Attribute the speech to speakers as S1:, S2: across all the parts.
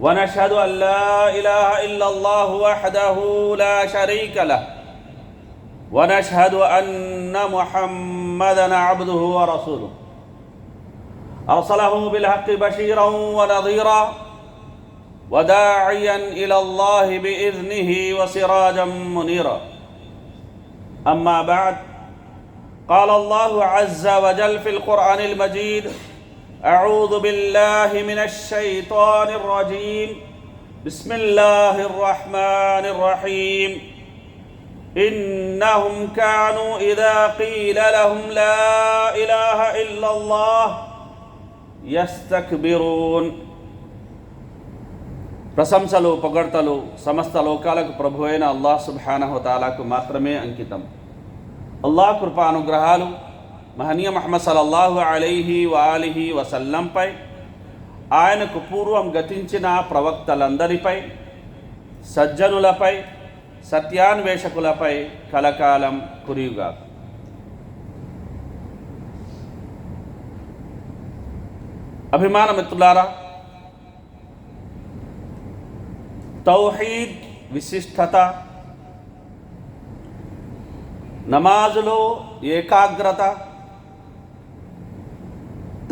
S1: ونشهد أن لا إله إلا الله وحده لا شريك له. ونشهد أن محمدا عبده ورسوله. أرسله بالحق بشيرا ونظيرا وداعيا إلى الله بإذنه وسراجا منيرا. أما بعد قال الله عز وجل في القرآن المجيد اعوذ بالله من الشيطان الرجيم بسم الله الرحمن الرحيم انهم كانوا اذا قيل لهم لا اله الا الله يستكبرون ప్రశంసలు పొగడ్తలు సమస్త లోకాలకు ప్రభు అయిన అల్లాహ్ సుబ్హానహు తాలాకు మాత్రమే అంకితం అల్లాహ్ కృపానుగ్రహాలు మహనీయ మహమ్మద్ సలల్లాహు అలైహి వాలిహి వసల్లంపై ఆయనకు పూర్వం గతించిన ప్రవక్తలందరిపై సజ్జనులపై సత్యాన్వేషకులపై కలకాలం కురియుగా అభిమాన మిత్రులారా తౌహీద్ విశిష్టత నమాజులో ఏకాగ్రత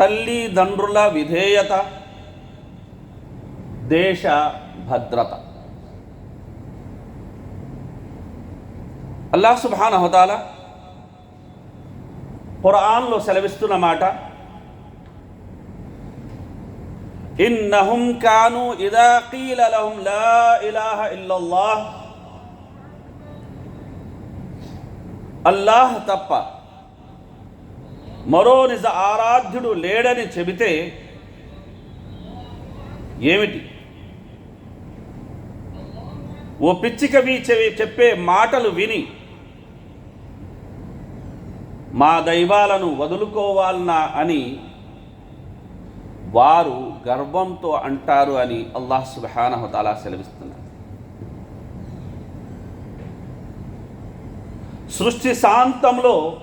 S1: తల్లిదండ్రుల విధేయత దేశ భద్రత. అల్లా సుబ్హాన హతాల ఖురాన్లో సెలవిస్తున్న మాట ఇన్నహుం కాను ఇదా కీల లహుం లా ఇలాహ ఇల్లల్లాహ్. అల్లాహ్ తప్ప మరో నిజ ఆరాధ్యుడు లేడని చెబితే ఏమిటి? ఓ పిచ్చికవి చెవి చెప్పే మాటలు విని మా దైవాలను వదులుకోవాలన్నా అని వారు గర్వంతో అంటారు అని అల్లాహ్ సుబానహతాలా సెలవిస్తున్నారు. సృష్టి శాంతంలో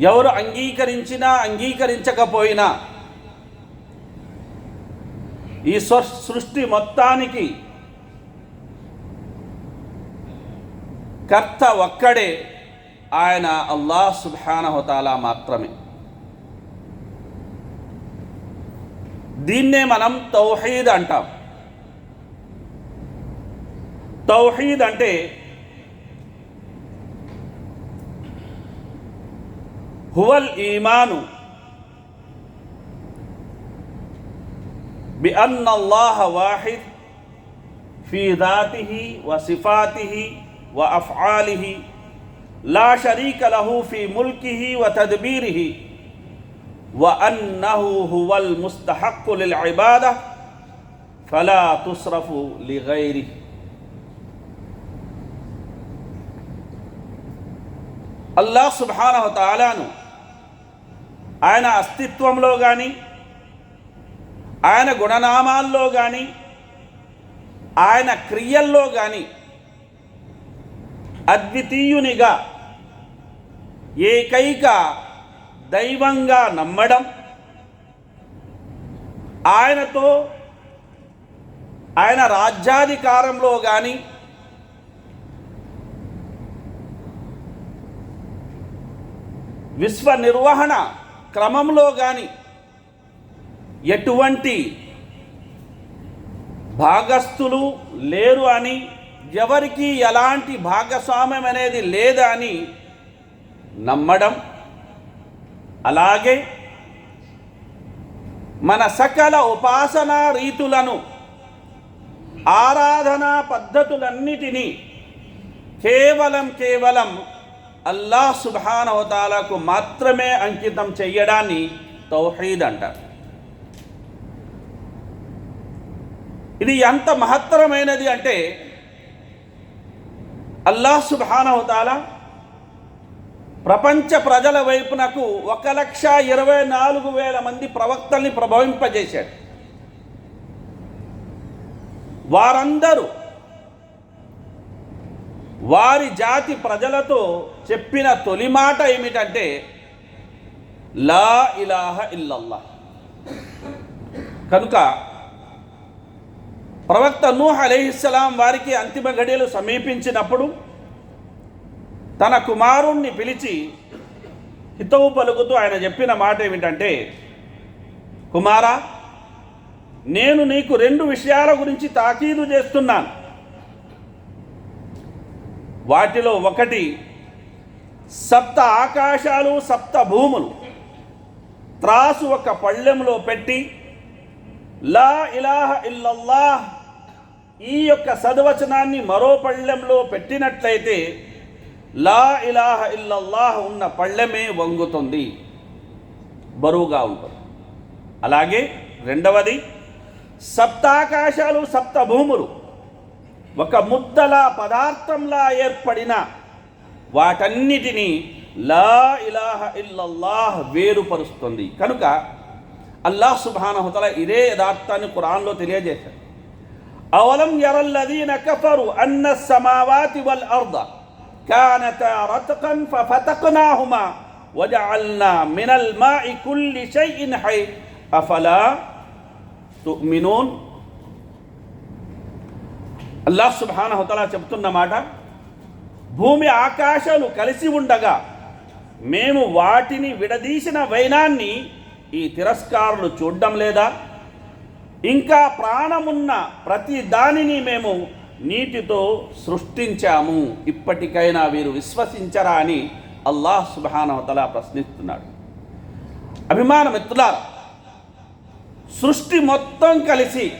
S1: ఎవరు అంగీకరించినా అంగీకరించకపోయినా ఈ స్వ- సృష్టి మొత్తానికి కర్త ఒక్కడే ఆయన అల్లా సుబ్హానహుతాలా మాత్రమే. దీన్నే మనం తౌహీద్ అంటాం. తౌహీద్ అంటే هو الإيمان بأن الله واحد في ذاته وصفاته وأفعاله لا شريك له في ملكه وتدبيره وأنه هو المستحق للعبادة فلا تصرف لغيره. الله سبحانه وتعالى عنه ఆయన అస్తిత్వంలో కానీ ఆయన గుణనామాల్లో కానీ ఆయన క్రియల్లో కానీ అద్వితీయునిగా ఏకైక దైవంగా నమ్మడం ఆయనతో ఆయన రాజ్యాధికారంలో కానీ విశ్వ నిర్వహణ క్రమంలో కానీ ఎటువంటి భాగస్థులు లేరు అని ఎవరికి ఎలాంటి భాగస్వామ్యం అనేది లేదని నమ్మడం అలాగే మన సకల ఉపాసనా రీతులను ఆరాధనా పద్ధతులన్నిటినీ కేవలం కేవలం అల్లాహ్ సుబానవతాలకు మాత్రమే అంకితం చెయ్యడాన్ని తౌహీద్ అంటారు. ఇది ఎంత మహత్తరమైనది అంటే అల్లాహ్ సుబానవతాల ప్రపంచ ప్రజల వైపునకు ఒక లక్ష ఇరవై నాలుగు వేల మంది ప్రవక్తల్ని ప్రభావింపజేశాడు. వారందరూ వారి జాతి ప్రజలతో చెప్పిన తొలి మాట ఏమిటంటే లా ఇలాహ ఇల్లల్లా. కనుక ప్రవక్త నూహ్ అలీహిస్సలాం వారికి అంతిమ ఘడియలు సమీపించినప్పుడు తన కుమారుణ్ణి పిలిచి హితవు పలుకుతూ ఆయన చెప్పిన మాట ఏమిటంటే కుమారా నేను నీకు రెండు విషయాల గురించి తాకీదు చేస్తున్నాను. వాటిలో ఒకటి సప్త ఆకాశాలు సప్త భూములు. త్రాసు ఒక పళ్ళెంలో పెట్టి లా ఇలాహ ఇల్లల్లాహ్ ఈ యొక్క సద్వచనాన్ని మరో పళ్ళెంలో పెట్టినట్లయితే లా ఇలాహ ఇల్లల్లాహ్ ఉన్న పళ్ళెమే వంగుతుంది. బరువుగా ఉంటుంది. అలాగే రెండవది సప్తాకాశాలు సప్త భూములు. ఒక ముద్దలా పదార్థంలా ఏర్పడిన వాటన్నిటినీ లా ఇలాహ ఇల్లల్లాహ్ వేరుపరుస్తుంది. కనుక అల్లాహ్ సుబానహుతల ఇదే యథార్థాన్ని కురాన్లో తెలియజేశాడు. అవలం యరల్లదీన కఫరు అన్న సమావాతి వల్ అర్ద కానత రతకం ఫఫతకనాహుమా వజఅల్నా మినల్ మాఇ కుల్లి షైఇన్ హై అఫలా తుమినూన్? అల్లా సుభాన హుతలా చెప్తున్న మాట భూమి ఆకాశాలు కలిసి ఉండగా మేము వాటిని విడదీసిన వైనాన్ని ఈ తిరస్కారులు చూడడం లేదా? ఇంకా ప్రాణమున్న ప్రతి దానిని మేము నీటితో సృష్టించాము. ఇప్పటికైనా వీరు విశ్వసించరా అని అల్లాహ్ సుబానవతల ప్రశ్నిస్తున్నాడు. అభిమాన మిత్రుల సృష్టి మొత్తం కలిసి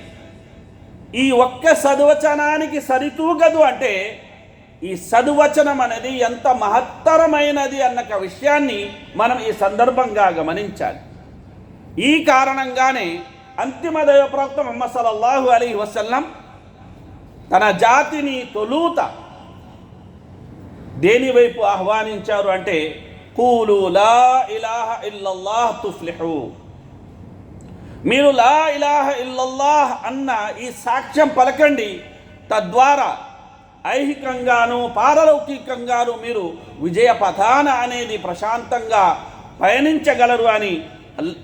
S1: ఈ ఒక్క సదువచనానికి సరితూగదు అంటే ఈ సదువచనం అనేది ఎంత మహత్తరమైనది అన్న విషయాన్ని మనం ఈ సందర్భంగా గమనించాలి. ఈ కారణంగానే అంతిమ దైవప్రవక్త మొహమ్మద్ సలల్లాహు అలీ వసల్లం తన జాతిని తొలుత దేనివైపు ఆహ్వానించారు అంటే కూలు లా ఇలాహ ఇల్లల్లాహ్ తుఫ్లిహు. మీరు లా ఇలాహ ఇల్లల్లాహ్ అన్న ఈ సాక్ష్యం పలకండి. తద్వారా ఐహికంగాను పారలౌకికంగాను మీరు విజయ పథాన అనేది ప్రశాంతంగా పయనించగలరు అని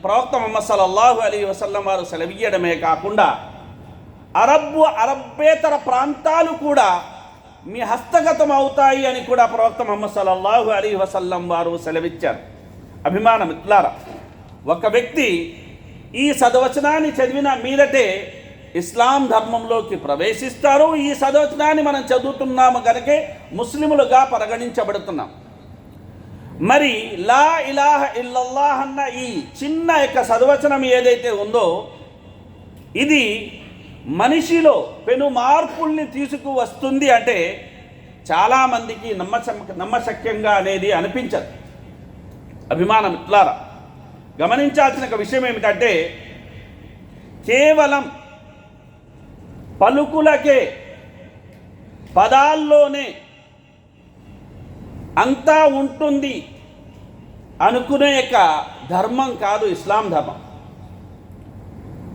S1: ప్రవక్త మొహమ్మద్ సల్లల్లాహు అలీ వసల్లం వారు సెలవీయడమే కాకుండా అరబ్బు అరబ్బేతర ప్రాంతాలు కూడా మీ హస్తగతం అవుతాయి అని కూడా ప్రవక్త మొహమ్మద్ సల్లల్లాహు అలీ వసల్లం వారు సెలవిచ్చారు. అభిమాన మిత్రులారా ఒక వ్యక్తి ఈ సదవచనాన్ని చదివిన మీదటే ఇస్లాం ధర్మంలోకి ప్రవేశిస్తారు ఈ సదవచనాన్ని మనం చదువుతున్నాము కనుకే ముస్లిములుగా పరిగణించబడుతున్నాం. మరి లా ఇలాహ ఇల్లల్లాహ్ అన్న ఈ చిన్న యొక్క సదవచనం ఏదైతే ఉందో ఇది మనిషిలో పెను మార్పుల్ని తీసుకువస్తుంది అంటే చాలామందికి నమ్మశ నమ్మశక్యంగా అనేది అనిపించదు. అభిమానం ఇట్లారా గమనించాల్సిన ఒక విషయం ఏమిటంటే కేవలం పలుకులకే పదాల్లోనే అంతా ఉంటుంది అనుకునే యొక్క ధర్మం కాదు ఇస్లాం ధర్మం.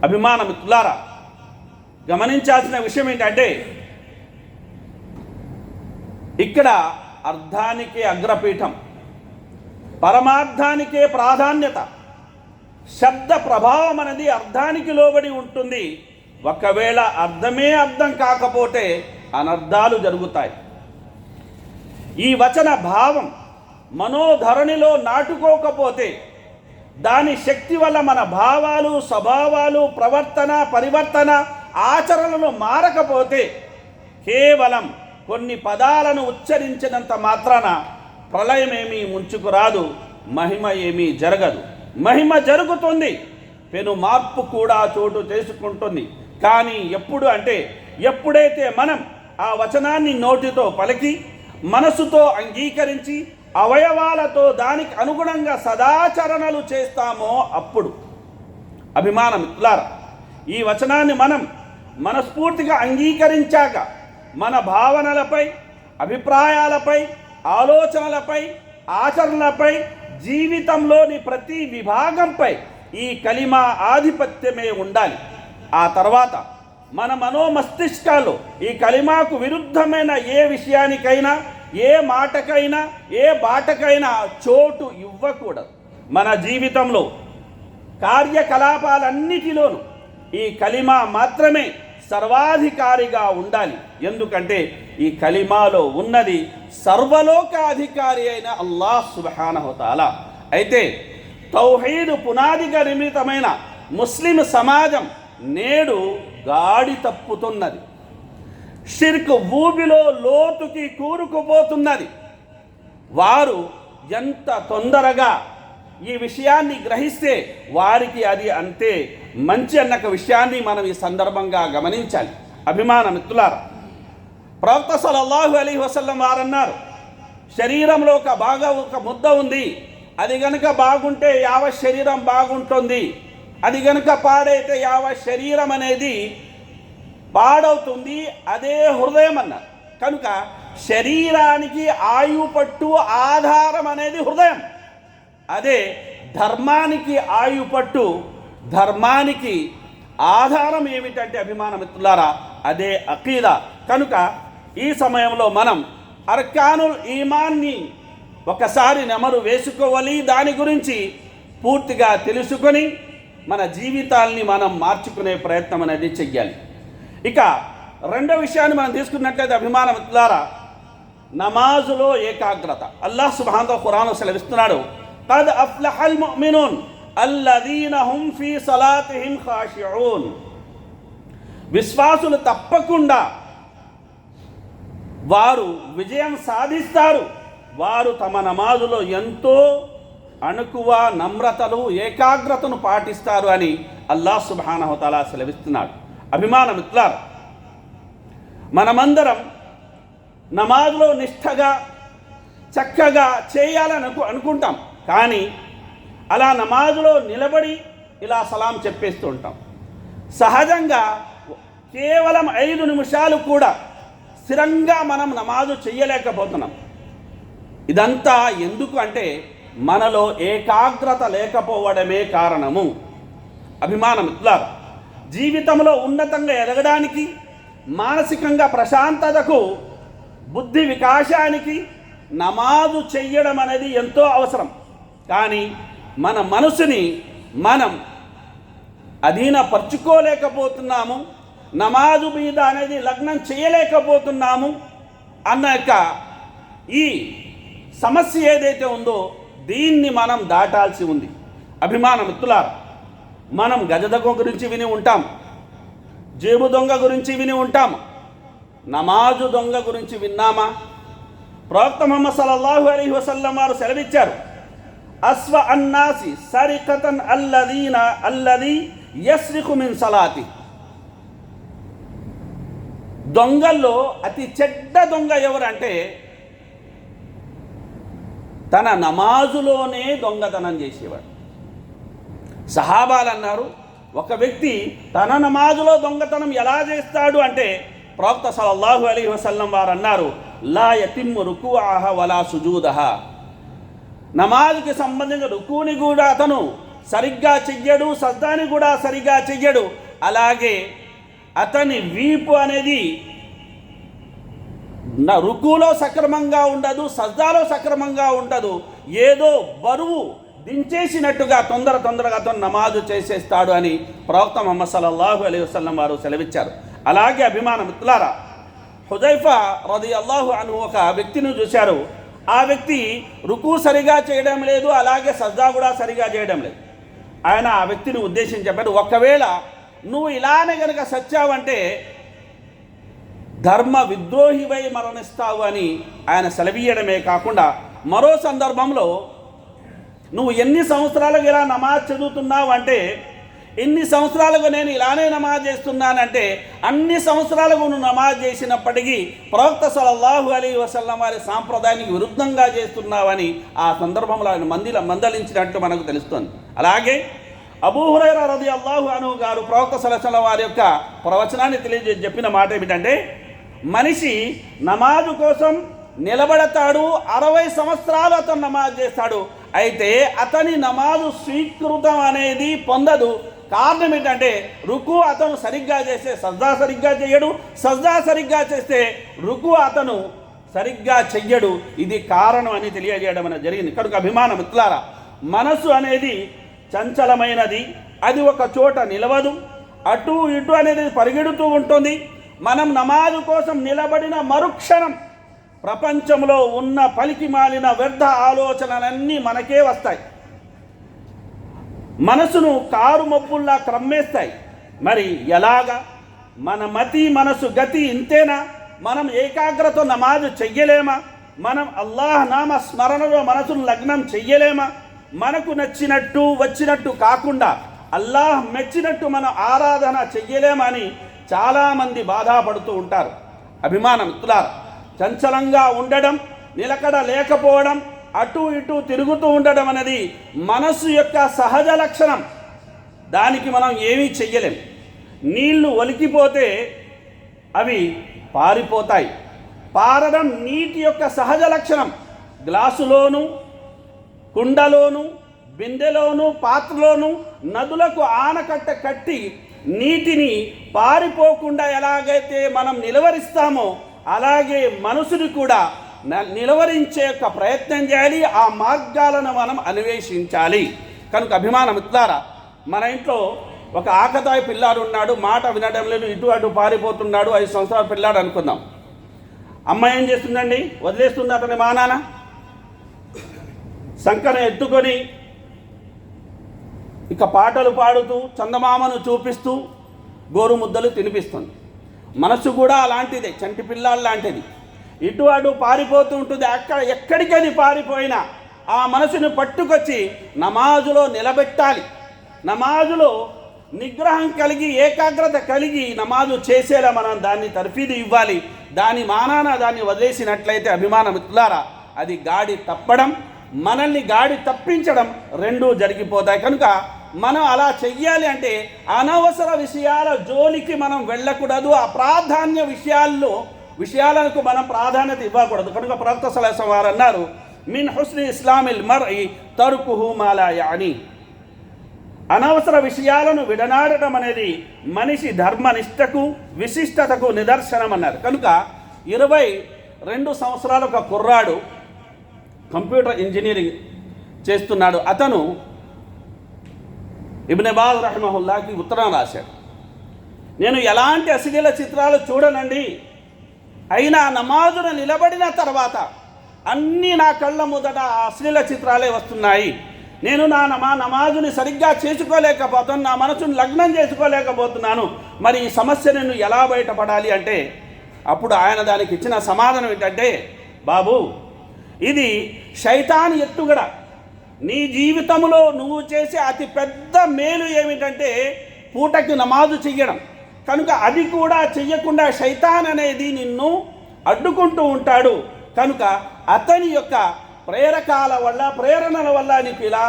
S1: అభిమాన మిత్రులారా గమనించాల్సిన విషయం ఏంటంటే ఇక్కడ అర్థానికే అగ్రపీఠం పరమార్థానికే ప్రాధాన్యత. శబ్ద ప్రభావం అనేది అర్థానికి లోబడి ఉంటుంది. ఒకవేళ అర్థమే అర్థం కాకపోతే అనర్థాలు జరుగుతాయి. ఈ వచన భావం మనోధరణిలో నాటుకోకపోతే దాని శక్తి వల్ల మన భావాలు స్వభావాలు ప్రవర్తన పరివర్తన ఆచరణలు మారకపోతే కేవలం కొన్ని పదాలను ఉచ్చరించినంత మాత్రాన ప్రళయమేమీ ముంచుకురాదు మహిమ ఏమీ జరగదు. మహిమ జరుగుతుంది. పెను మార్పు కూడా చోటు చేసుకుంటుంది. కానీ ఎప్పుడు అంటే ఎప్పుడైతే మనం ఆ వచనాన్ని నోటితో పలికి మనసుతో అంగీకరించి అవయవాలతో దానికి అనుగుణంగా సదాచరణలు చేస్తామో అప్పుడు. అభిమాన మిత్రులారా ఈ వచనాన్ని మనం మనస్ఫూర్తిగా అంగీకరించాక మన భావనలపై అభిప్రాయాలపై ఆలోచనలపై ఆచరణపై జీవితంలోని ప్రతి విభాగంపై ఈ కలిమా ఆధిపత్యమే ఉండాలి. ఆ తర్వాత మన మనోమస్తిష్కాలు ఈ కలిమాకు విరుద్ధమైన ఏ విషయానికైనా ఏ మాటకైనా ఏ బాటకైనా చోటు ఇవ్వకూడదు. మన జీవితంలో కార్యకలాపాలన్నిటిలోనూ ఈ కలిమా మాత్రమే సర్వాధికారిగా ఉండాలి. ఎందుకంటే ఈ కలిమాలో ఉన్నది సర్వలోకాధికారి అయిన అల్లాహ్ సుబహానహుతాల అయితే తౌహీదు పునాదిగా నిర్మితమైన ముస్లిం సమాజం నేడు గాడి తప్పుతున్నది. షిర్క్ భూమిలో లోతుకి కూరుకుపోతున్నది. వారు ఎంత తొందరగా ఈ విషయాన్ని గ్రహిస్తే వారికి అది అంతే మంచి అన్న ఒక విషయాన్ని మనం ఈ సందర్భంగా గమనించాలి. అభిమాన మిత్రులారా ప్రవక్త సలల్లాహు అలీ వసల్లం వారన్నారు శరీరంలో ఒక బాగా ఒక ముద్ద ఉంది. అది గనుక బాగుంటే యావ శరీరం బాగుంటుంది. అది గనుక పాడైతే యావ శరీరం అనేది పాడవుతుంది. అదే హృదయం అన్నారు. కనుక శరీరానికి ఆయుపట్టు ఆధారం అనేది హృదయం. అదే ధర్మానికి ఆయు పట్టు ధర్మానికి ఆధారం ఏమిటంటే అభిమాన మిత్రులారా అదే అకీద. కనుక ఈ సమయంలో మనం అర్కానుల్ ఈమాన్ని ఒకసారి నెమరు వేసుకోవాలి. దాని గురించి పూర్తిగా తెలుసుకొని మన జీవితాల్ని మనం మార్చుకునే ప్రయత్నం అనేది చెయ్యాలి. ఇక రెండో విషయాన్ని మనం తీసుకున్నట్లయితే అభిమాన మిత్రులారా నమాజులో ఏకాగ్రత. అల్లాహ్ సుబ్హానహు ఖురాను సెలవిస్తున్నాడు قد أفلح المؤمنون الذين هم في صلاتهم خاشعون విశ్వాసులు తప్పకుండా వారు విజయం సాధిస్తారు వారు తమ నమాజులో ఎంతో అణుకువ నమ్రతలు ఏకాగ్రతను పాటిస్తారు అని అల్లాహ్ సుబానహతలా సెలవిస్తున్నాడు అభిమాన మిత్రులారా మనమందరం నమాజ్లో నిష్ఠగా చక్కగా చేయాలని అను అనుకుంటాం కానీ అలా నమాజులో నిలబడి ఇలా సలాం చెప్పేస్తూ ఉంటాం. సహజంగా కేవలం ఐదు నిమిషాలు కూడా స్థిరంగా మనం నమాజు చేయలేకపోతున్నాం ఇదంతా ఎందుకు అంటే మనలో ఏకాగ్రత లేకపోవడమే కారణము. అభిమానం ఇట్లా. జీవితంలో ఉన్నతంగా ఎదగడానికి మానసికంగా ప్రశాంతతకు బుద్ధి వికాసానికి నమాజు చెయ్యడం అనేది ఎంతో అవసరం. కానీ మన మనసుని మనం అధీనపరుచుకోలేకపోతున్నాము నమాజు మీద అనేది లగ్నం చేయలేకపోతున్నాము అన్న యొక్క ఈ సమస్య ఏదైతే ఉందో దీన్ని మనం దాటాల్సి ఉంది. అభిమాన మిత్రులారు మనం గజదగ గురించి విని ఉంటాం జేబు దొంగ గురించి విని ఉంటాం నమాజు దొంగ గురించి విన్నామా? ప్రవక్త మొహమ్మద్ సల్లల్లాహు అలీ వసల్లం వారు సెలవిచ్చారు అస్వ అన్నాసి సరికతన్ అల్లదీన అల్లది యస్రికు మిన్ సలాతి. దొంగల్లో అతి చెడ్డ దొంగ ఎవరంటే తన నమాజులోనే దొంగతనం చేసేవాడు. సహాబాలు అన్నారు ఒక వ్యక్తి తన నమాజులో దొంగతనం ఎలా చేస్తాడు అంటే ప్రవక్త సలల్లాహు అలీ వసల్లం వారు అన్నారు లా యతిమ్ము రుకుఆహ వలా సుజూదహ. నమాజ్కి సంబంధించిన రుకుని కూడా అతను సరిగ్గా చెయ్యడు సజ్దాని కూడా సరిగ్గా చెయ్యడు. అలాగే అతని వీపు అనేది నా రుకులో సక్రమంగా ఉండదు సజ్జాలో సక్రమంగా ఉండదు. ఏదో బరువు దించేసినట్టుగా తొందర తొందరగా అతను నమాజు చేసేస్తాడు అని ప్రవక్త మొహమ్మద్ సల్లల్లాహు అలైహి వసల్లం వారు సెలవిచ్చారు. అలాగే అభిమాన మిత్రులారా హుజైఫా రది అల్లాహు అను ఒక వ్యక్తిని చూశారు. ఆ వ్యక్తి రుకు సరిగా చేయడం లేదు అలాగే సజ్జా కూడా సరిగా చేయడం లేదు. ఆయన ఆ వ్యక్తిని ఉద్దేశించి చెప్పాడు ఒకవేళ నువ్వు ఇలానే కనుక సచ్చావంటే ధర్మ విద్రోహివై మరణిస్తావు అని ఆయన సెలవీయడమే కాకుండా మరో సందర్భంలో నువ్వు ఎన్ని సంవత్సరాలకు ఇలా నమాజ్ చదువుతున్నావు అంటే ఇన్ని సంవత్సరాలుగా నేను ఇలానే నమాజ్ చేస్తున్నానంటే అన్ని సంవత్సరాలుగా నువ్వు నమాజ్ చేసినప్పటికీ ప్రవక్త సలల్లాహు అలీ వసల్లం వారి సాంప్రదాయానికి విరుద్ధంగా చేస్తున్నావని ఆ సందర్భంలో ఆయన మందిల మందలించినట్టు మనకు తెలుస్తుంది. అలాగే అబూహురైర రది అల్లాహు అను గారు ప్రవక్త సలసల వారి యొక్క ప్రవచనాన్ని తెలియజేసి చెప్పిన మాట ఏమిటంటే మనిషి నమాజు కోసం నిలబడతాడు అరవై సంవత్సరాలు అతను నమాజ్ చేస్తాడు అయితే అతని నమాజు స్వీకృతం అనేది పొందదు కారణం ఏంటంటే రుకు అతను సరిగ్గా చేస్తే సజ్జా సరిగ్గా చేయడు సజ్జా సరిగ్గా చేస్తే రుకు అతను సరిగ్గా చెయ్యడు. ఇది కారణం అని తెలియజేయడం అనేది జరిగింది. కనుక అభిమానం మిత్రులారా మనసు అనేది చంచలమైనది. అది ఒక చోట నిలవదు. అటు ఇటు అనేది పరిగెడుతూ ఉంటుంది. మనం నమాజు కోసం నిలబడిన మరుక్షణం ప్రపంచంలో ఉన్న పలికి మాలిన వ్యర్థ ఆలోచనలన్నీ మనకే వస్తాయి. మనసును కారు మబ్బుల్లా క్రమ్మేస్తాయి. మరి ఎలాగా? మన మతి మనసు గతి ఇంతేనా? మనం ఏకాగ్రత నమాజు చెయ్యలేమా? మనం అల్లాహ్ నామ స్మరణలో మనసును లగ్నం చెయ్యలేమా? మనకు నచ్చినట్టు వచ్చినట్టు కాకుండా అల్లాహ్ మెచ్చినట్టు మనం ఆరాధన చెయ్యలేమని చాలామంది బాధపడుతూ ఉంటారు. అభిమానం మిత్రులారా చంచలంగా ఉండడం నిలకడ లేకపోవడం అటు ఇటు తిరుగుతూ ఉండడం అనేది మనస్సు యొక్క సహజ లక్షణం. దానికి మనం ఏమీ చెయ్యలేం. నీళ్ళు ఒలికిపోతే అవి పారిపోతాయి. పారడం నీటి యొక్క సహజ లక్షణం. గ్లాసులోను కుండలోను బిందెలోను పాత్రలోను నదులకు ఆనకట్ట కట్టి నీటిని పారిపోకుండా ఎలాగైతే మనం నిలవరిస్తామో అలాగే మనసుని కూడా నిలవరించే యొక్క ప్రయత్నం చేయాలి ఆ మార్గాలను మనం అన్వేషించాలి. కనుక అభిమానం ఇస్తారా మన ఇంట్లో ఒక ఆకతాయి పిల్లాడు ఉన్నాడు మాట వినడం లేదు ఇటు అటు పారిపోతున్నాడు ఐదు సంవత్సరాల పిల్లాడు అనుకుందాం. అమ్మ ఏం చేస్తుందండి? వదిలేస్తుంది అతని మా నాన్న. శంకర ఎత్తుకొని ఇక పాటలు పాడుతూ చందమామను చూపిస్తూ గోరు ముద్దలు తినిపిస్తుంది. మనసు కూడా అలాంటిదే చంటి పిల్లాడు లాంటిది. ఇటు అటు పారిపోతూ ఉంటుంది. అక్కడ ఎక్కడికని పారిపోయినా ఆ మనసుని పట్టుకొచ్చి నమాజులో నిలబెట్టాలి. నమాజులో నిగ్రహం కలిగి ఏకాగ్రత కలిగి నమాజు చేసేలా మనం దాన్ని తర్ఫీదు ఇవ్వాలి. దాని మానాన దాన్ని వదిలేసినట్లయితే అభిమాన మిత్రులారా అది గాడి తప్పడం మనల్ని గాడి తప్పించడం రెండూ జరిగిపోతాయి. కనుక మనం అలా చెయ్యాలి అంటే అనవసర విషయాల జోలికి మనం వెళ్ళకూడదు. ఆ ప్రాధాన్య విషయాల్లో విషయాలకు మనం ప్రాధాన్యత ఇవ్వకూడదు. కనుక ప్రవక్త సలహా వారు అన్నారు మిన్ హుస్ని ఇస్లామిల్ మర్ తరుకుహు మాలా అని అనవసర విషయాలను విడనాడటం అనేది మనిషి ధర్మనిష్టకు విశిష్టతకు నిదర్శనం అన్నారు కనుక ఇరవై రెండు సంవత్సరాల ఒక కుర్రాడు కంప్యూటర్ ఇంజనీరింగ్ చేస్తున్నాడు. అతను ఇబ్నె రహమహుల్లాకి ఉత్తరం రాశాడు. నేను ఎలాంటి అశ్లీల చిత్రాలు చూడనండి. అయినా నమాజును నిలబడిన తర్వాత అన్నీ నా కళ్ళ మొదట అశ్లీల చిత్రాలే వస్తున్నాయి. నేను నా నమా నమాజుని సరిగ్గా చేసుకోలేకపోతాను నా మనసును లగ్నం చేసుకోలేకపోతున్నాను. మరి ఈ సమస్య నేను ఎలా బయటపడాలి అంటే అప్పుడు ఆయన దానికి ఇచ్చిన సమాధానం ఏంటంటే బాబు ఇది శైతాన్ ఎత్తుగడ. నీ జీవితంలో నువ్వు చేసే అతి పెద్ద మేలు ఏమిటంటే పూటకి నమాజు చెయ్యడం. కనుక అది కూడా చెయ్యకుండా శైతాన్ అనేది నిన్ను అడ్డుకుంటూ ఉంటాడు. కనుక అతని యొక్క ప్రేరకాల వల్ల ప్రేరణల వల్ల నీకు ఇలా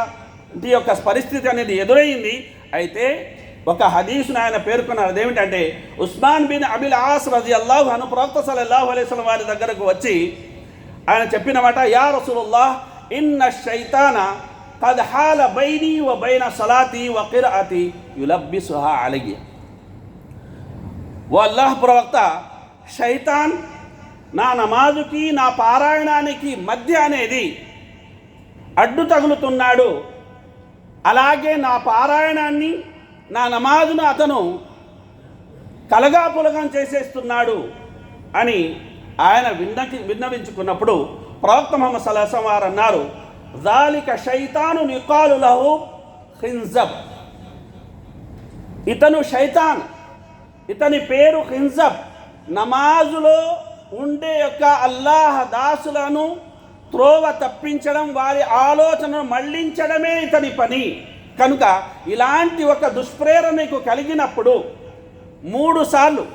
S1: నీ యొక్క పరిస్థితి అనేది ఎదురైంది. అయితే ఒక హదీసును ఆయన పేర్కొన్నారు. అదేమిటంటే ఉస్మాన్ బిన్ అబిల్ ఆస్ రజి అల్లాహు అను ప్రవక్త సలల్లాహు అలైస్లం వారి దగ్గరకు వచ్చి ఆయన చెప్పినమాట యా రసూలుల్లాహ్ ఇన్న శైతాన కద్ హాల బైని వ బైన సలాతి వ కిరాతి యులబ్బిసుహా అలగియా ఓ అల్లాహ్ ప్రవక్త శైతాన్ నా నమాజుకి నా పారాయణానికి మధ్య అనేది అడ్డు తగులుతున్నాడు. అలాగే నా పారాయణాన్ని నా నమాజును అతను కలగా పులగం చేసేస్తున్నాడు అని ఆయన విన్నకి విన్నవించుకున్నప్పుడు ప్రవక్త మొహమ్మద్ సలహసం వారు అన్నారు దాలిక శైతాను నికాలు లహు హింజబ్. ఇతను శైతాన్ ఇతని పేరు హింజబ్. నమాజులో ఉండే యొక్క అల్లాహ్ దాసులను త్రోవ తప్పించడం వారి ఆలోచనను మళ్ళించడమే ఇతని పని. కనుక ఇలాంటి ఒక దుష్ప్రేరణ నీకు కలిగినప్పుడు మూడు సార్లు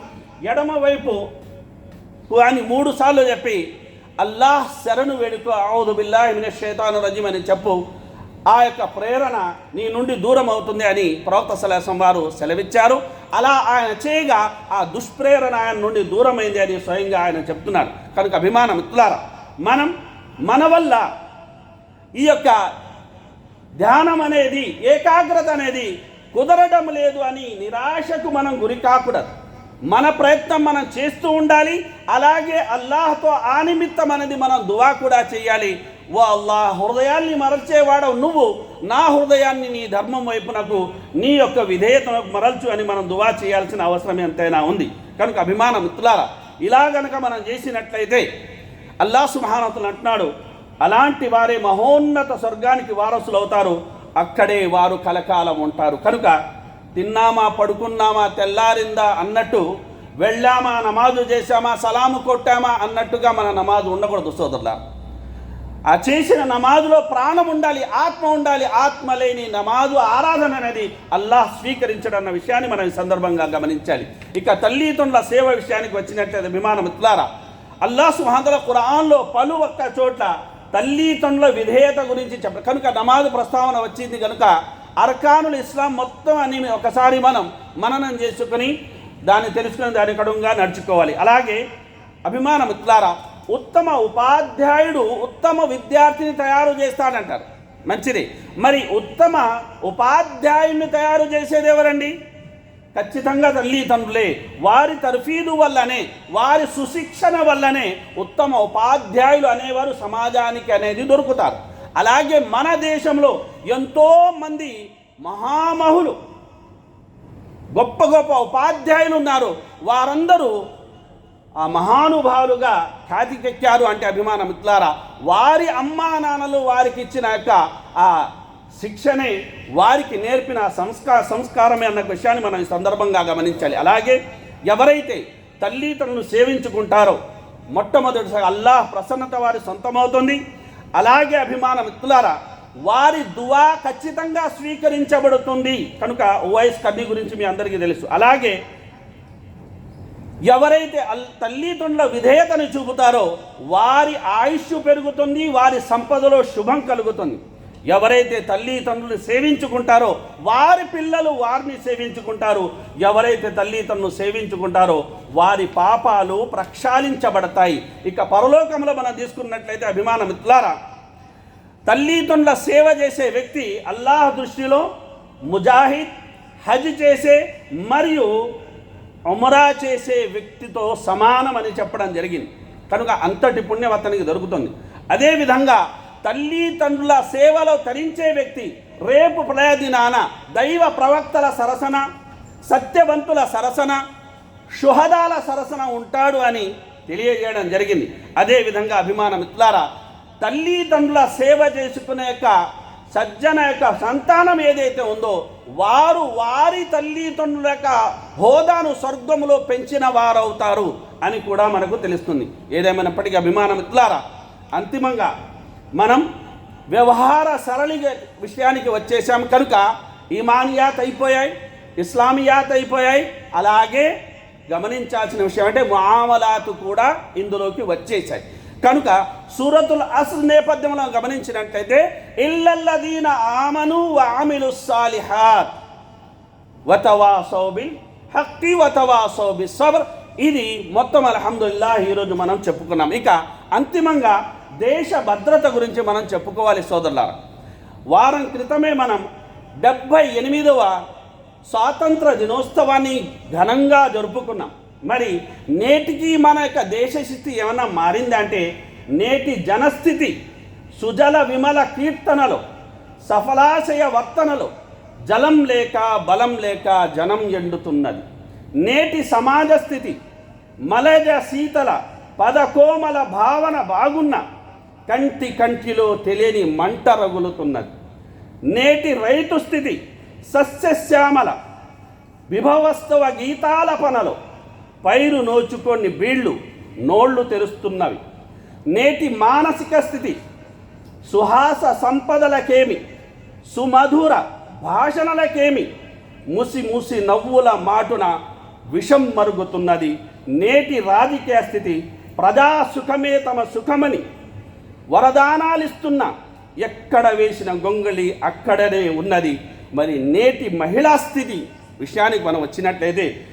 S1: ఎడమ అని మూడు సార్లు చెప్పి అల్లాహ్ శరణు వేడుకో ఔదు బిల్లా ఇమిన షైతాను రజిమని అని చెప్పు. ఆ యొక్క ప్రేరణ నీ నుండి దూరం అవుతుంది అని ప్రవక్త సలేసం వారు సెలవిచ్చారు. అలా ఆయన చేయగా ఆ దుష్ప్రేరణ ఆయన నుండి దూరమైంది అని స్వయంగా ఆయన చెప్తున్నారు. కనుక అభిమానం మిత్రులారా మనం మన వల్ల ఈ యొక్క ధ్యానం అనేది ఏకాగ్రత అనేది కుదరడం లేదు అని నిరాశకు మనం గురి కాకూడదు. మన ప్రయత్నం మనం చేస్తూ ఉండాలి. అలాగే అల్లాహ్తో ఆ నిమిత్తం అనేది మనం దువా కూడా చేయాలి. ఓ అల్లా హృదయాన్ని మరల్చేవాడవు నువ్వు. నా హృదయాన్ని నీ ధర్మం వైపునకు నీ యొక్క విధేయత మరల్చు అని మనం దువా చేయాల్సిన అవసరం ఎంతైనా ఉంది. కనుక అభిమాన మిత్రులారా ఇలా గనక మనం చేసినట్లయితే అల్లా సుమహానతులు అంటున్నాడు అలాంటి వారే మహోన్నత స్వర్గానికి వారసులు అవుతారు అక్కడే వారు కలకాలం ఉంటారు. కనుక తిన్నామా పడుకున్నామా తెల్లారిందా అన్నట్టు వెళ్ళామా నమాజు చేశామా సలాము కొట్టామా అన్నట్టుగా మన నమాజు ఉండకూడదు సోదరులా ఆ చేసిన నమాజులో ప్రాణం ఉండాలి ఆత్మ ఉండాలి ఆత్మ లేని నమాజు ఆరాధన అనేది అల్లాహ్ స్వీకరించడం అన్న విషయాన్ని మనం ఈ సందర్భంగా గమనించాలి. ఇక తల్లిదండ్రుల సేవ విషయానికి వచ్చినట్లయితే విమానం ఇట్లారా అల్లాహ్ సుహాంతల ఖురాన్లో పలు ఒక్క చోట్ల తల్లిదండ్రుల విధేయత గురించి చెప్ప కనుక నమాజు ప్రస్తావన వచ్చింది కనుక అర్కానుల్ ఇస్లాం మొత్తం అని ఒకసారి మనం మననం చేసుకుని దాన్ని తెలుసుకుని దాని కడుగా నడుచుకోవాలి. అలాగే అభిమాన ఇట్లారా ఉత్తమ ఉపాధ్యాయుడు ఉత్తమ విద్యార్థిని తయారు చేస్తాడంటారు. మంచిది. మరి ఉత్తమ ఉపాధ్యాయుడిని తయారు చేసేది ఎవరండి? ఖచ్చితంగా తల్లిదండ్రులే వారి తర్ఫీదు వల్లనే వారి సుశిక్షణ వల్లనే ఉత్తమ ఉపాధ్యాయులు అనేవారు సమాజానికి అనేది దొరుకుతారు. అలాగే మన దేశంలో ఎంతో మంది మహామహులు గొప్ప గొప్ప ఉపాధ్యాయులు ఉన్నారు. వారందరూ ఆ మహానుభావులుగా ఖ్యాతికెక్కారు అంటే అభిమాన మిత్రులారా వారి అమ్మా నాన్నలు వారికి ఇచ్చిన యొక్క ఆ శిక్షనే వారికి నేర్పిన సంస్కార సంస్కారమే అన్న విషయాన్ని మనం ఈ సందర్భంగా గమనించాలి. అలాగే ఎవరైతే తల్లిదండ్రులను సేవించుకుంటారో మొట్టమొదటిసారి అల్లాహ్ ప్రసన్నత వారి సొంతమవుతుంది. అలాగే అభిమాన మిత్రులారా వారి దువా ఖచ్చితంగా స్వీకరించబడుతుంది. కనుక ఓవైస్ కర్ణి గురించి మీ అందరికీ తెలుసు. అలాగే ఎవరైతే అల్ తల్లిదండ్రుల విధేయతను చూపుతారో వారి ఆయుష్ పెరుగుతుంది వారి సంపదలో శుభం కలుగుతుంది. ఎవరైతే తల్లిదండ్రులు సేవించుకుంటారో వారి పిల్లలు వారిని సేవించుకుంటారు. ఎవరైతే తల్లిదండ్రులు సేవించుకుంటారో వారి పాపాలు ప్రక్షాళించబడతాయి. ఇక పరలోకంలో మనం తీసుకున్నట్లయితే అభిమాన మిత్రులారా తల్లిదండ్రుల సేవ చేసే వ్యక్తి అల్లాహ్ దృష్టిలో ముజాహిద్ హజ్ చేసే మరియు ఉమరా చేసే వ్యక్తితో సమానమని చెప్పడం జరిగింది. కనుక అంతటి పుణ్యం అతనికి దొరుకుతుంది. అదేవిధంగా తల్లిదండ్రుల సేవలో తరించే వ్యక్తి రేపు ప్రయదినాన దైవ ప్రవక్తల సరసన సత్యవంతుల సరసన షుహదాల సరసన ఉంటాడు అని తెలియజేయడం జరిగింది. అదేవిధంగా అభిమాన మిత్రులారా తల్లిదండ్రుల సేవ చేసుకునే యొక్క సజ్జన యొక్క సంతానం ఏదైతే ఉందో వారు వారి తల్లిదండ్రుల యొక్క హోదాను స్వర్గములో పెంచిన వారవుతారు అని కూడా మనకు తెలుస్తుంది. ఏదేమైనప్పటికీ అభిమానం ఇట్లారా? అంతిమంగా మనం వ్యవహార సరళి విషయానికి వచ్చేసాం కనుక ఇమానియాత్ అయిపోయాయి ఇస్లామియాత్ అయిపోయాయి. అలాగే గమనించాల్సిన విషయం అంటే ముఆమలాతు కూడా ఇందులోకి వచ్చేసాయి కనుక సూరతుల్ అసలు నేపథ్యంలో గమనించినట్లయితే ఇల్లల్లదీన ఆమను వామిలు సాలిహాత్. వతవా సౌబిల్ హక్కి వతవా సౌబి సబర్ ఇది మొత్తం అల్హమ్దుల్లా ఈరోజు మనం చెప్పుకున్నాం. ఇక అంతిమంగా దేశ భద్రత గురించి మనం చెప్పుకోవాలి సోదరులారా. వారం క్రితమే మనం డెబ్భై ఎనిమిదవ స్వాతంత్ర దినోత్సవాన్ని ఘనంగా జరుపుకున్నాం. మరి నేటికి మన యొక్క దేశ స్థితి ఏమైనా మారిందంటే నేటి జనస్థితి సుజల విమల కీర్తనలో సఫలాశయ వర్తనలో జలం లేక బలం లేక జనం ఎండుతున్నది. నేటి సమాజ స్థితి మలజ శీతల పదకోమల భావన బాగున్న కంటి కంటిలో తెలియని మంట రగులుతున్నది. నేటి రైతు స్థితి సస్యశ్యామల విభవస్తవ గీతాలపనలో పైరు నోచుకొని బీళ్ళు నోళ్ళు తెరుస్తున్నవి. నేటి మానసిక స్థితి సుహాస సంపదలకేమి సుమధుర భాషణలకేమి ముసి ముసి నవ్వుల మాటున విషం మరుగుతున్నది. నేటి రాజకీయ స్థితి ప్రజా సుఖమే తమ సుఖమని వరదానాలిస్తున్న ఎక్కడ వేసిన గొంగళి అక్కడనే ఉన్నది. మరి నేటి మహిళా స్థితి విషయానికి మనం వచ్చినట్లయితే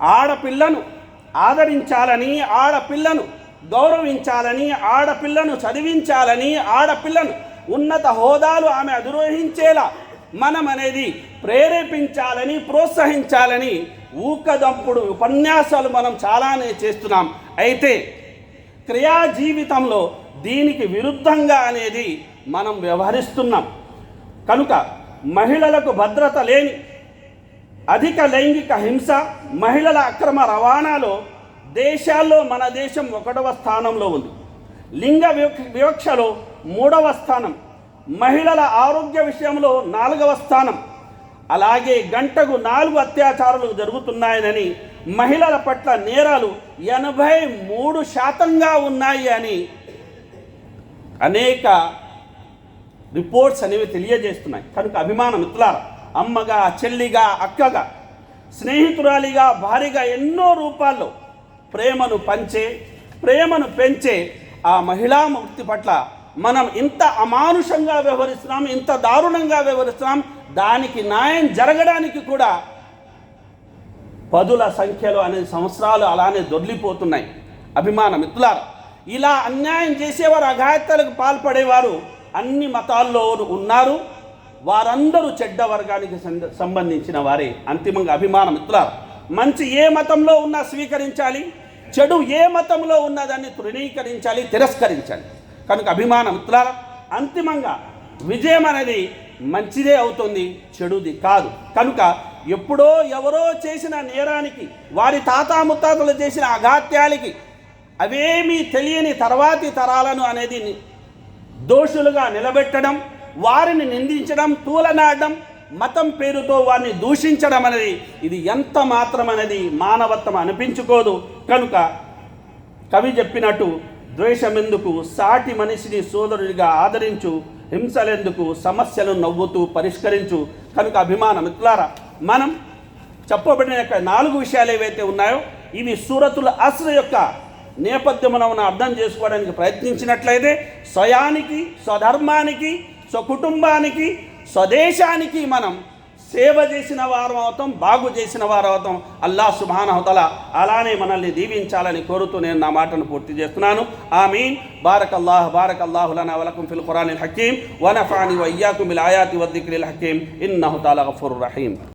S1: ఆడపిల్లను ఆదరించాలని ఆడపిల్లను గౌరవించాలని ఆడపిల్లను చదివించాలని ఆడపిల్లను ఉన్నత హోదాలు ఆమె అధిరోహించేలా మనం అనేది ప్రేరేపించాలని ప్రోత్సహించాలని ఊకదంపుడు ఉపన్యాసాలు మనం చాలానే చేస్తున్నాం. అయితే క్రియా జీవితంలో దీనికి విరుద్ధంగా అనేది మనం వ్యవహరిస్తున్నాం. కనుక మహిళలకు భద్రత లేని అధిక లైంగిక హింస మహిళల అక్రమ రవాణాలో దేశాల్లో మన దేశం ఒకటవ స్థానంలో ఉంది. లింగ వివక్ష వివక్షలో మూడవ స్థానం. మహిళల ఆరోగ్య విషయంలో నాలుగవ స్థానం. అలాగే గంటకు నాలుగు అత్యాచారాలు జరుగుతున్నాయని మహిళల పట్ల నేరాలు ఎనభై మూడు శాతంగా ఉన్నాయి అని అనేక రిపోర్ట్స్ అనేవి తెలియజేస్తున్నాయి. కనుక అభిమాన మిత్రులారా అమ్మగా చెల్లిగా అక్కగా స్నేహితురాలిగా భారీగా ఎన్నో రూపాల్లో ప్రేమను పంచే ప్రేమను పెంచే ఆ మహిళా ముక్తి పట్ల మనం ఇంత అమానుషంగా వ్యవహరిస్తున్నాం ఇంత దారుణంగా వ్యవహరిస్తున్నాం దానికి న్యాయం జరగడానికి కూడా పదుల సంఖ్యలో అనే సంవత్సరాలు అలానే దొర్లిపోతున్నాయి. అభిమాన మిత్రులారు ఇలా అన్యాయం చేసేవారు అఘాయిత్యాలకు పాల్పడేవారు అన్ని మతాల్లో ఉన్నారు. వారందరూ చెడ్డ వర్గానికి సంబంధించిన వారే. అంతిమంగా అభిమాన మిత్రులారు మంచి ఏ మతంలో ఉన్నా స్వీకరించాలి చెడు ఏ మతంలో ఉన్నదాన్ని తృణీకరించాలి తిరస్కరించాలి. కనుక అభిమాన మిత్రాల అంతిమంగా విజయం అనేది మంచిదే అవుతుంది చెడుది కాదు. కనుక ఎప్పుడో ఎవరో చేసిన నేరానికి వారి తాత ముత్తాతలు చేసిన అఘాత్యాలకి అవేమీ తెలియని తర్వాతి తరాలను అనేది దోషులుగా నిలబెట్టడం వారిని నిందించడం తూలనాడడం మతం పేరుతో వారిని దూషించడం అనేది ఇది ఎంత మాత్రం అనేది మానవత్వం అనిపించుకోదు. కనుక కవి చెప్పినట్టు ద్వేషమెందుకు సాటి మనిషిని సోదరుడిగా ఆదరించు హింసలెందుకు సమస్యలు నవ్వుతూ పరిష్కరించు. కనుక అభిమాన మిత్రులారా మనం చెప్పబడిన యొక్క నాలుగు విషయాలు ఏవైతే ఉన్నాయో ఇవి సూరతుల అసలు యొక్క నేపథ్యమున ఉన్న అర్థం చేసుకోవడానికి ప్రయత్నించినట్లయితే స్వయానికి స్వధర్మానికి స్వకుటుంబానికి స్వదేశానికి మనం సేవ చేసిన వారం అవుతాం బాగు చేసిన వారు అవుతాం. అల్లా సుభానహతల అలానే మనల్ని దీవించాలని కోరుతూ నేను నా మాటను పూర్తి చేస్తున్నాను. ఆమీన్. బారక్ అల్లాహ్ బారక్ అల్లాహు వలకం ఫిల్ ఖురాన్ హకీం వనఫాని వయ్యాకుం బిల్ ఆయాతి వద్దిక్రిల్ హకీం ఇన్నహుతాల గఫూర్ రహీం